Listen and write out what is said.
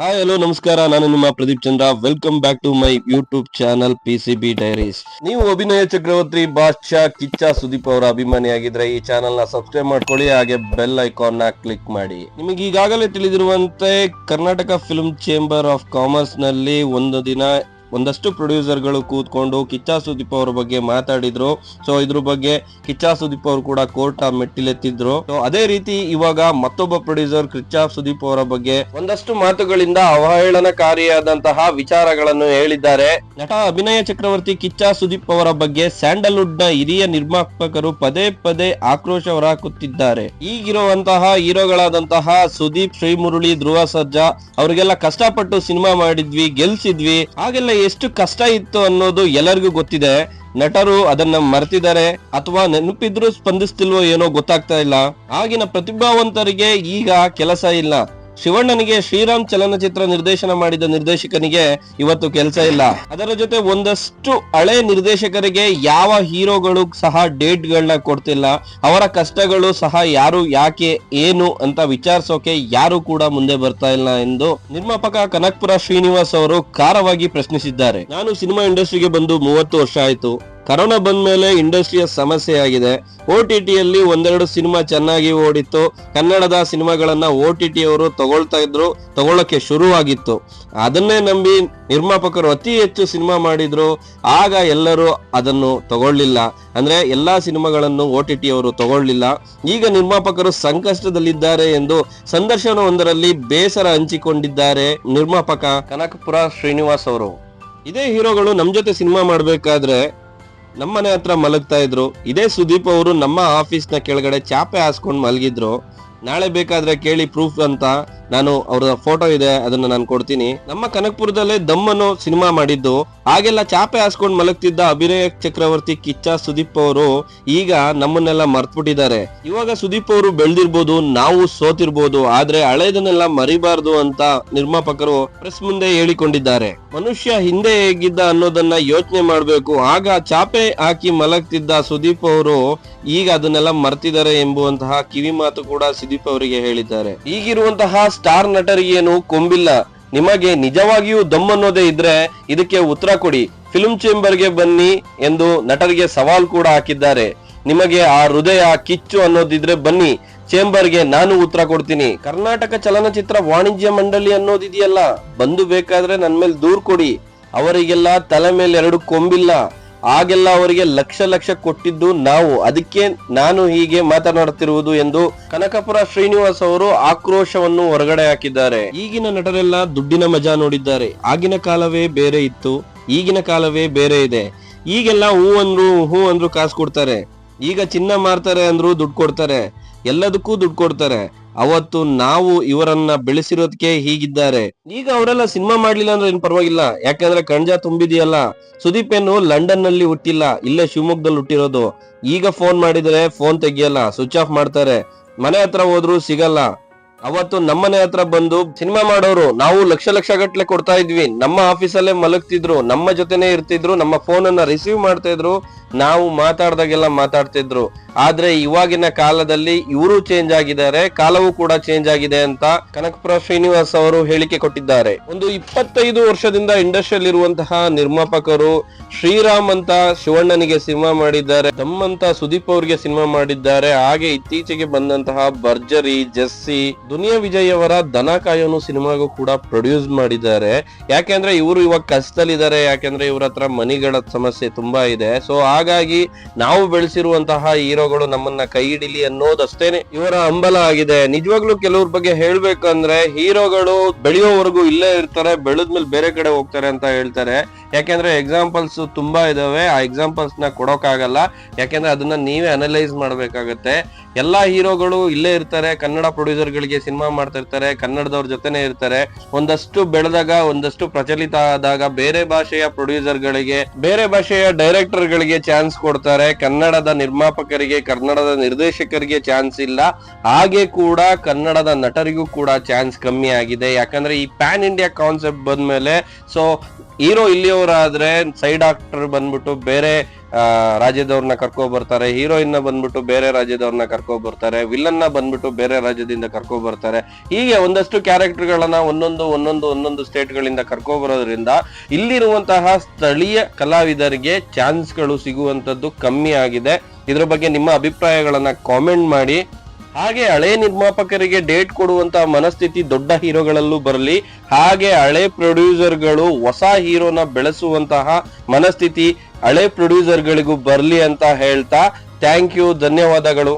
Hi hello ನಮಸ್ಕಾರ. ನಾನು ನಿಮ್ಮ Pradeep Chandra. Welcome back to my YouTube channel P C B diaries ನೀವು ಅಭಿನಯ ಚಕ್ರವರ್ತಿ ಬಾದ್ಶಾ ಕಿಚ್ಚ ಸುದೀಪ್ ಅವರ ಅಭಿಮಾನಿಯಾಗಿದ್ರೆ ಈ ಚಾನಲ್ನ ಸಬ್ಸ್ಕ್ರೈಬ್ ಮಾಡ್ಕೊಳ್ಳಿ, ಹಾಗೆ ಬೆಲ್ ಐಕಾನ್ನ ಕ್ಲಿಕ್ ಮಾಡಿ. ನಿಮಗೆ ಈಗಾಗಲೇ ತಿಳಿದಿರುವಂತೆ ಕರ್ನಾಟಕ ಫಿಲ್ಮ್ ಚೇಂಬರ್ ಆಫ್ ಕಾಮರ್ಸ್ನಲ್ಲಿ ಒಂದು ದಿನ ಒಂದಷ್ಟು ಪ್ರೊಡ್ಯೂಸರ್ಗಳು ಕೂತ್ಕೊಂಡು ಕಿಚ್ಚ ಸುದೀಪ್ ಅವರ ಬಗ್ಗೆ ಮಾತಾಡಿದ್ರು. ಸೊ ಇದ್ರ ಬಗ್ಗೆ ಕಿಚ್ಚ ಸುದೀಪ್ ಅವರು ಕೂಡ ಕೋರ್ಟ್ ಮೆಟ್ಟಿಲೆತ್ತಿದ್ರು. ಸೊ ಅದೇ ರೀತಿ ಇವಾಗ ಮತ್ತೊಬ್ಬ ಪ್ರೊಡ್ಯೂಸರ್ ಕಿಚ್ಚ ಸುದೀಪ್ ಅವರ ಬಗ್ಗೆ ಒಂದಷ್ಟು ಮಾತುಗಳಿಂದ ಅವಹೇಳನಕಾರಿಯಾದಂತಹ ವಿಚಾರಗಳನ್ನು ಹೇಳಿದ್ದಾರೆ. ನಟ ಅಭಿನಯ ಚಕ್ರವರ್ತಿ ಕಿಚ್ಚ ಸುದೀಪ್ ಅವರ ಬಗ್ಗೆ ಸ್ಯಾಂಡಲ್ವುಡ್ನ ಹಿರಿಯ ನಿರ್ಮಾಪಕರು ಪದೇ ಪದೇ ಆಕ್ರೋಶ ಹೊರಹಾಕುತ್ತಿದ್ದಾರೆ. ಈಗಿರುವಂತಹ ಹೀರೋಗಳಾದಂತಹ ಸುದೀಪ್, ಶ್ರೀಮುರುಳಿ, ಧ್ರುವ ಸರ್ಜಾ, ಅವರಿಗೆಲ್ಲ ಕಷ್ಟಪಟ್ಟು ಸಿನಿಮಾ ಮಾಡಿದ್ವಿ, ಗೆಲ್ಸಿದ್ವಿ. ಹಾಗೆಲ್ಲ ಎಷ್ಟು ಕಷ್ಟ ಇತ್ತು ಅನ್ನೋದು ಎಲ್ಲರಿಗೂ ಗೊತ್ತಿದೆ. ನಟರು ಅದನ್ನ ಮರೆತಿದ್ದಾರೆ. ಅಥವಾ ನೆನಪಿದ್ರು ಸ್ಪಂದಿಸ್ತಿಲ್ವೋ ಏನೋ ಗೊತ್ತಾಗ್ತಾ ಇಲ್ಲ. ಆಗಿನ ಪ್ರತಿಭಾವಂತರಿಗೆ ಈಗ ಕೆಲಸ ಇಲ್ಲ. ಶಿವಣ್ಣನಿಗೆ ಶ್ರೀರಾಮ್ ಚಲನಚಿತ್ರ ನಿರ್ದೇಶನ ಮಾಡಿದ ನಿರ್ದೇಶಕನಿಗೆ ಇವತ್ತು ಕೆಲಸ ಇಲ್ಲ. ಅದರ ಜೊತೆ ಒಂದಷ್ಟು ಹಳೆ ನಿರ್ದೇಶಕರಿಗೆ ಯಾವ ಹೀರೋಗಳು ಸಹ ಡೇಟ್ ಗಳನ್ನ ಕೊಡ್ತಿಲ್ಲ. ಅವರ ಕಷ್ಟಗಳು ಸಹ ಯಾರು, ಯಾಕೆ, ಏನು ಅಂತ ವಿಚಾರಿಸೋಕೆ ಯಾರು ಕೂಡ ಮುಂದೆ ಬರ್ತಾ ಇಲ್ಲ ಎಂದು ನಿರ್ಮಾಪಕ ಕನಕ್ಪುರ ಶ್ರೀನಿವಾಸ್ ಅವರು ಖಾರವಾಗಿ ಪ್ರಶ್ನಿಸಿದ್ದಾರೆ. ನಾನು ಸಿನಿಮಾ ಇಂಡಸ್ಟ್ರಿಗೆ ಬಂದು ಮೂವತ್ತು ವರ್ಷ ಆಯ್ತು. ಕರೋನಾ ಬಂದ ಮೇಲೆ ಇಂಡಸ್ಟ್ರಿಯ ಸಮಸ್ಯೆ ಆಗಿದೆ. ಓ ಟಿ ಟಿಯಲ್ಲಿ ಒಂದೆರಡು ಸಿನಿಮಾ ಚೆನ್ನಾಗಿ ಓಡಿತ್ತು. ಕನ್ನಡದ ಸಿನಿಮಾಗಳನ್ನ ಒ ಟಿ ಟಿ ಅವರು ತಗೊಳ್ತಾ ಇದ್ರು ತಗೊಳ್ಳಕ್ಕೆ ಶುರುವಾಗಿತ್ತು. ಅದನ್ನೇ ನಂಬಿ ನಿರ್ಮಾಪಕರು ಅತಿ ಹೆಚ್ಚು ಸಿನಿಮಾ ಮಾಡಿದ್ರು. ಆಗ ಎಲ್ಲರೂ ಅದನ್ನು ತಗೊಳ್ಳಿಲ್ಲ. ಅಂದ್ರೆ ಎಲ್ಲಾ ಸಿನಿಮಾಗಳನ್ನು ಒ ಟಿ ಟಿ ಅವರು ತಗೊಳ್ಳಿಲ್ಲ. ಈಗ ನಿರ್ಮಾಪಕರು ಸಂಕಷ್ಟದಲ್ಲಿದ್ದಾರೆ ಎಂದು ಸಂದರ್ಶನವೊಂದರಲ್ಲಿ ಬೇಸರ ಹಂಚಿಕೊಂಡಿದ್ದಾರೆ ನಿರ್ಮಾಪಕ. ಕನಕಪುರ ಶ್ರೀನಿವಾಸ್ ಅವರು. ಇದೇ ಹೀರೋಗಳು ನಮ್ ಜೊತೆ ಸಿನಿಮಾ ಮಾಡ್ಬೇಕಾದ್ರೆ ನಮ್ಮನೆ ಹತ್ರ ಮಲಗ್ತಾ ಇದ್ರು. ಇದೇ ಸುದೀಪ್ ಅವರು ನಮ್ಮ ಆಫೀಸ್ನ ಕೆಳಗಡೆ ಚಾಪೆ ಹಾಸ್ಕೊಂಡು ಮಲಗಿದ್ರು. ನಾಳೆ ಬೇಕಾದ್ರೆ ಕೇಳಿ ಪ್ರೂಫ್ ಅಂತ ನಾನು ಅವರ ಫೋಟೋ ಇದೆ, ಅದನ್ನ ನಾನು ಕೊಡ್ತೀನಿ. ನಮ್ಮ ಕನಕಪುರದಲ್ಲೇ ಅನ್ನೋ ಸಿನಿಮಾ ಮಾಡಿದ್ದು. ಹಾಗೆಲ್ಲ ಚಾಪೆ ಹಾಸ್ಕೊಂಡ್ ಮಲಗ್ತಿದ್ದ ಅಭಿನಯ ಚಕ್ರವರ್ತಿ ಕಿಚ್ಚ ಸುದೀಪ್ ಅವರು ಈಗ ನಮ್ಮನ್ನೆಲ್ಲ ಮರ್ತ್ಬಿಟ್ಟಿದ್ದಾರೆ. ಇವಾಗ ಸುದೀಪ್ ಅವರು ಬೆಳ್ದಿರ್ಬೋದು, ನಾವು ಸೋತಿರ್ಬೋದು, ಆದ್ರೆ ಹಳೇದನ್ನೆಲ್ಲ ಮರಿಬಾರ್ದು ಅಂತ ನಿರ್ಮಾಪಕರು ಪ್ರೆಸ್ ಮುಂದೆ ಹೇಳಿಕೊಂಡಿದ್ದಾರೆ. ಮನುಷ್ಯ ಹಿಂದೆ ಹೇಗಿದ್ದ ಅನ್ನೋದನ್ನ ಯೋಚನೆ ಮಾಡ್ಬೇಕು. ಆಗ ಚಾಪೆ ಹಾಕಿ ಮಲಗ್ತಿದ್ದ ಸುದೀಪ್ ಅವರು ಈಗ ಅದನ್ನೆಲ್ಲ ಮರ್ತಿದ್ದಾರೆ ಎಂಬುವಂತಹ ಕಿವಿ ಮಾತು ಕೂಡ ಸುದೀಪ್ ಅವರಿಗೆ ಹೇಳಿದ್ದಾರೆ. ಈಗಿರುವಂತಹ ಸ್ಟಾರ್ ನಟರಿಗೇನು ಕೊಂಬಿಲ್ಲ. ನಿಮಗೆ ನಿಜವಾಗಿಯೂ ದಮ್ಮನ್ನೋದೇ ಇದ್ರೆ ಇದಕ್ಕೆ ಉತ್ತರ ಕೊಡಿ. ಫಿಲ್ಮ್ ಚೇಂಬರ್ಗೆ ಬನ್ನಿ ಎಂದು ನಟರಿಗೆ ಸವಾಲ್ ಕೂಡ ಹಾಕಿದ್ದಾರೆ. ನಿಮಗೆ ಆ ಹೃದಯ ಕಿಚ್ಚು ಅನ್ನೋದಿದ್ರೆ ಬನ್ನಿ. ಚೇಂಬರ್ಗೆ ನಾನು ಉತ್ತರ ಕೊಡ್ತೀನಿ. ಕರ್ನಾಟಕ ಚಲನಚಿತ್ರ ವಾಣಿಜ್ಯ ಮಂಡಳಿ ಅನ್ನೋದಿದೆಯಲ್ಲ, ಬಂದು ಬೇಕಾದ್ರೆ ನನ್ ಮೇಲೆ ದೂರ್ ಕೊಡಿ. ಅವರಿಗೆಲ್ಲ ತಲೆ ಮೇಲೆ ಎರಡು ಕೊಂಬಿಲ್ಲ. ಆಗೆಲ್ಲ ಅವರಿಗೆ ಲಕ್ಷ ಲಕ್ಷ ಕೊಟ್ಟಿದ್ದು ನಾವು. ಅದಕ್ಕೆ ನಾನು ಹೀಗೆ ಮಾತನಾಡುತ್ತಿರುವುದು ಎಂದು ಕನಕಪುರ ಶ್ರೀನಿವಾಸ್ ಅವರು ಆಕ್ರೋಶವನ್ನು ಹೊರಗಡೆ ಹಾಕಿದ್ದಾರೆ. ಈಗಿನ ನಟರೆಲ್ಲ ದುಡ್ಡಿನ ಮಜಾ ನೋಡಿದ್ದಾರೆ. ಆಗಿನ ಕಾಲವೇ ಬೇರೆ ಇತ್ತು. ಈಗಿನ ಕಾಲವೇ ಬೇರೆ ಇದೆ. ಈಗೆಲ್ಲ ಹೂ ಅಂದ್ರು ಹೂ ಅಂದ್ರು ಕಾಸು ಕೊಡ್ತಾರೆ. ಈಗ ಚಿನ್ನ ಮಾರ್ತಾರೆ ಅಂದ್ರು ದುಡ್ಡು ಕೊಡ್ತಾರೆ. ಎಲ್ಲದಕ್ಕೂ ದುಡ್ಡು ಕೊಡ್ತಾರೆ. ಅವತ್ತು ನಾವು ಇವರನ್ನ ಬೆಳೆಸಿರೋದಕ್ಕೆ ಹೀಗಿದ್ದಾರೆ. ಈಗ ಅವರೆಲ್ಲ ಸಿನಿಮಾ ಮಾಡ್ಲಿಲ್ಲ ಅಂದ್ರೆ ಏನ್ ಪರವಾಗಿಲ್ಲ. ಯಾಕಂದ್ರೆ ಕಣ್ಜ ತುಂಬಿದೆಯಲ್ಲ. ಸುದೀಪ್ ಏನು ಲಂಡನ್ನಲ್ಲಿ ಹುಟ್ಟಿಲ್ಲ. ಇಲ್ಲೇ ಶಿವಮೊಗ್ಗದಲ್ಲಿ ಹುಟ್ಟಿರೋದು. ಈಗ ಫೋನ್ ಮಾಡಿದ್ರೆ ಫೋನ್ ತೆಗಿಯಲ್ಲ. ಸ್ವಿಚ್ ಆಫ್ ಮಾಡ್ತಾರೆ. ಮನೆ ಹತ್ರ ಹೋದ್ರು ಸಿಗಲ್ಲ. ಅವತ್ತು ನಮ್ಮನೆ ಹತ್ರ ಬಂದು ಸಿನಿಮಾ ಮಾಡೋರು, ನಾವು ಲಕ್ಷ ಲಕ್ಷ ಗಟ್ಲೆ ಕೊಡ್ತಾ ಇದ್ವಿ. ನಮ್ಮ ಆಫೀಸಲ್ಲೇ ಮಲಗ್ತಿದ್ರು, ನಮ್ಮ ಜೊತೆನೆ ಇರ್ತಿದ್ರು, ನಮ್ಮ ಫೋನ್ ಅನ್ನ ರಿಸೀವ್ ಮಾಡ್ತಾ ಇದ್ರು ನಾವು ಮಾತಾಡ್ದಾಗೆಲ್ಲ ಮಾತಾಡ್ತಿದ್ರು. ಆದ್ರೆ ಇವಾಗಿನ ಕಾಲದಲ್ಲಿ ಇವರು ಚೇಂಜ್ ಆಗಿದ್ದಾರೆ, ಕಾಲವೂ ಕೂಡ ಚೇಂಜ್ ಆಗಿದೆ ಅಂತ ಕನಕಪುರ ಶ್ರೀನಿವಾಸ್ ಅವರು ಹೇಳಿಕೆ ಕೊಟ್ಟಿದ್ದಾರೆ. ಒಂದು ಇಪ್ಪತ್ತೈದು ವರ್ಷದಿಂದ ಇಂಡಸ್ಟ್ರಿಯಲ್ಲಿ ಇರುವಂತಹ ನಿರ್ಮಾಪಕರು ಶ್ರೀರಾಮ್ ಅಂತ ಶಿವಣ್ಣನಿಗೆ ಸಿನಿಮಾ ಮಾಡಿದ್ದಾರೆ ತಮ್ಮಂತ ಸುದೀಪ್ ಅವರಿಗೆ ಸಿನಿಮಾ ಮಾಡಿದ್ದಾರೆ, ಹಾಗೆ ಇತ್ತೀಚೆಗೆ ಬಂದಂತಹ ಭರ್ಜರಿ, ಜಸ್ಸಿ ದುನಿಯಾ ವಿಜಯ್ ಅವರ ದನ ಕಾಯೋನು ಸಿನಿಮಾಗೂ ಕೂಡ ಪ್ರೊಡ್ಯೂಸ್ ಮಾಡಿದ್ದಾರೆ. ಯಾಕೆಂದ್ರೆ ಇವರು ಇವಾಗ ಕಷ್ಟದಲ್ಲಿದ್ದಾರೆ, ಯಾಕೆಂದ್ರೆ ಇವ್ರ ಹತ್ರ ಮನಿಗಳ ಸಮಸ್ಯೆ ತುಂಬಾ ಇದೆ. ಸೊ ಹಾಗಾಗಿ ನಾವು ಬೆಳೆಸಿರುವಂತಹ ಹೀರೋಗಳು ನಮ್ಮನ್ನ ಕೈ ಹಿಡಿಲಿ ಅನ್ನೋದಷ್ಟೇನೆ ಇವರ ಹಂಬಲ ಆಗಿದೆ. ನಿಜವಾಗ್ಲೂ ಕೆಲವ್ರ ಬಗ್ಗೆ ಹೇಳ್ಬೇಕಂದ್ರೆ ಹೀರೋಗಳು ಬೆಳೆಯೋವರೆಗೂ ಇಲ್ಲೇ ಇರ್ತಾರೆ, ಬೆಳೆದ್ಮೇಲೆ ಬೇರೆ ಕಡೆ ಹೋಗ್ತಾರೆ ಅಂತ ಹೇಳ್ತಾರೆ. ಯಾಕೆಂದ್ರೆ ಎಕ್ಸಾಂಪಲ್ಸ್ ತುಂಬಾ ಇದಾವೆ. ಆ ಎಕ್ಸಾಂಪಲ್ಸ್ನ ಕೊಡೋಕ್ಕಾಗಲ್ಲ. ಯಾಕೆಂದ್ರೆ ಅದನ್ನ ನೀವೇ ಅನಲೈಸ್ ಮಾಡ್ಬೇಕಾಗತ್ತೆ. ಎಲ್ಲಾ ಹೀರೋಗಳು ಇಲ್ಲೇ ಇರ್ತಾರೆ, ಕನ್ನಡ ಪ್ರೊಡ್ಯೂಸರ್ ಗಳಿಗೆ ಸಿನಿಮಾ ಮಾಡ್ತಾ ಇರ್ತಾರೆ, ಕನ್ನಡದವ್ರ ಜೊತೆನೆ ಇರ್ತಾರೆ. ಒಂದಷ್ಟು ಬೆಳೆದಾಗ, ಒಂದಷ್ಟು ಪ್ರಚಲಿತ ಆದಾಗ ಬೇರೆ ಭಾಷೆಯ ಪ್ರೊಡ್ಯೂಸರ್ ಗಳಿಗೆ ಬೇರೆ ಭಾಷೆಯ ಡೈರೆಕ್ಟರ್ ಗಳಿಗೆ ಚಾನ್ಸ್ ಕೊಡ್ತಾರೆ. ಕನ್ನಡದ ನಿರ್ಮಾಪಕರಿಗೆ, ಕನ್ನಡದ ನಿರ್ದೇಶಕರಿಗೆ ಚಾನ್ಸ್ ಇಲ್ಲ. ಹಾಗೆ ಕೂಡ ಕನ್ನಡದ ನಟರಿಗೂ ಕೂಡ ಚಾನ್ಸ್ ಕಮ್ಮಿ ಆಗಿದೆ. ಯಾಕಂದ್ರೆ ಈ ಪ್ಯಾನ್ ಇಂಡಿಯಾ ಕಾನ್ಸೆಪ್ಟ್ ಬಂದ್ಮೇಲೆ, ಸೊ, ಹೀರೋ ಇಲ್ಲಿಯವರಾದ್ರೆ, ಸೈಡ್ ಆಕ್ಟರ್ ಬಂದ್ಬಿಟ್ಟು ಬೇರೆ ರಾಜ್ಯದವ್ರನ್ನ ಕರ್ಕೊ ಬರ್ತಾರೆ. ಹೀರೋಯಿನ್ ಬಂದ್ಬಿಟ್ಟು ಬೇರೆ ರಾಜ್ಯದವ್ರನ್ನ ಕರ್ಕೊ ಬರ್ತಾರೆ. ವಿಲನ್ ಬಂದ್ಬಿಟ್ಟು ಬೇರೆ ರಾಜ್ಯದಿಂದ ಕರ್ಕೊ ಬರ್ತಾರೆ. ಹೀಗೆ ಒಂದಷ್ಟು ಕ್ಯಾರೆಕ್ಟರ್ ಗಳನ್ನ ಒಂದೊಂದು ಒಂದೊಂದು ಒಂದೊಂದು ಸ್ಟೇಟ್ ಗಳಿಂದ ಕರ್ಕೊ ಬರೋದ್ರಿಂದ ಇಲ್ಲಿರುವಂತಹ ಸ್ಥಳೀಯ ಕಲಾವಿದರಿಗೆ ಚಾನ್ಸ್ಗಳು ಸಿಗುವಂತದ್ದು ಕಮ್ಮಿ ಆಗಿದೆ. ಇದ್ರ ಬಗ್ಗೆ ನಿಮ್ಮ ಅಭಿಪ್ರಾಯಗಳನ್ನ ಕಾಮೆಂಟ್ ಮಾಡಿ. ಹಾಗೆ ಹಳೆ ನಿರ್ಮಾಪಕರಿಗೆ ಡೇಟ್ ಕೊಡುವಂತ ಮನಸ್ಥಿತಿ ದೊಡ್ಡ ಹೀರೋಗಳಲ್ಲೂ ಬರಲಿ, ಹಾಗೆ ಹಳೆ ಪ್ರೊಡ್ಯೂಸರ್ಗಳು ಹೊಸ ಹೀರೋನ ಬೆಳೆಸುವಂತಹ ಮನಸ್ಥಿತಿ ಹಳೆ ಪ್ರೊಡ್ಯೂಸರ್ಗಳಿಗೂ ಬರಲಿ ಅಂತ ಹೇಳ್ತಾ ಥ್ಯಾಂಕ್ ಯು ಧನ್ಯವಾದಗಳು.